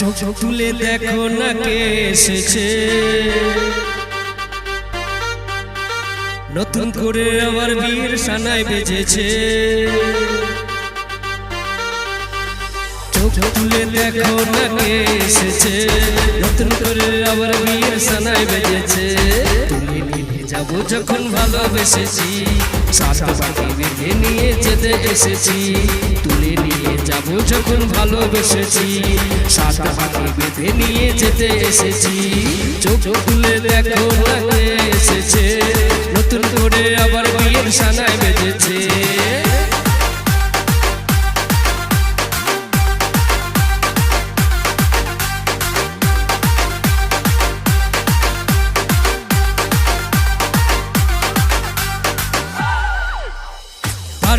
চোখ তুলে দেখো না কে এসেছে। নতুন করে আবার বীর সানায় বেজেছে। চোখ তুলে দেখো না কে এসেছে। নতুন করে আবার বীর সানায় বেজেছে। তুলে নিয়ে যাব যখন ভালোবেসেছি। সাত বাকি বেঁধে নিয়ে যেতে এসেছি। তুলে নিয়ে যাব যখন ভালোবেসেছি। সাত বাকি বেঁধে নিয়ে যেতে এসেছি। চোখ তুলে দেখো এসেছে। নতুন করে আবার বিয়ের সানায়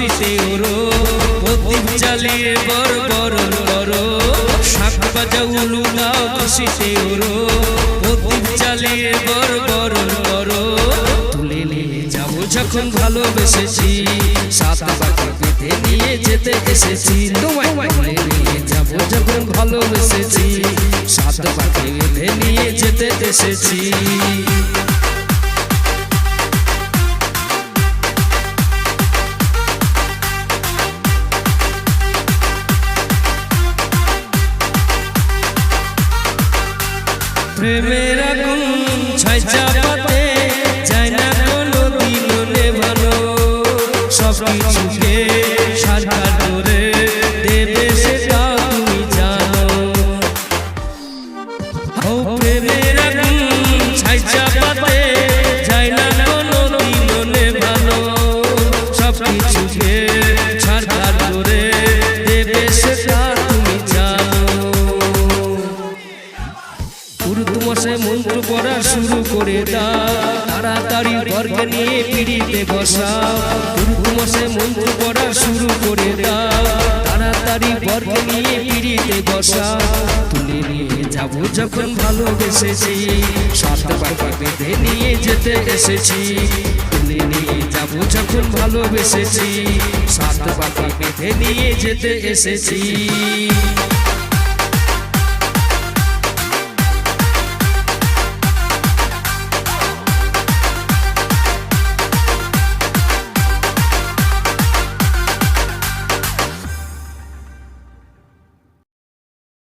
দাও ওরো প্রদীপ জ্বালিয়ে বর বরণ করো। শাক বাজাউলু দাও খুশিতে ওরো প্রদীপ জ্বালিয়ে বর বরণ করো। তুলে নিয়ে যাব যখন ভালোবেসেছি, সাত বাকি বেঁধে নিয়ে যেতে এসেছি। তোমায় তুলে নিয়ে যাব যখন ভালোবেসেছি, সাত বাকি বেঁধে নিয়ে যেতে এসেছি। भे मेरा শুরু করে তাড়াতাড়ি নিয়ে পিড়িতে বসা উর্দু মাসে মন্ত্র পড়া শুরু করে তাড়াতাড়ি বর্গে নিয়ে পিড়িতে বসা তুলে নিয়ে যাব যখন ভালোবেসেছি। সাত বাবা বেঁধে নিয়ে যেতে এসেছি। তুলে নিয়ে যাব যখন ভালোবেসেছি। সাত বেঁধে নিয়ে যেতে এসেছি।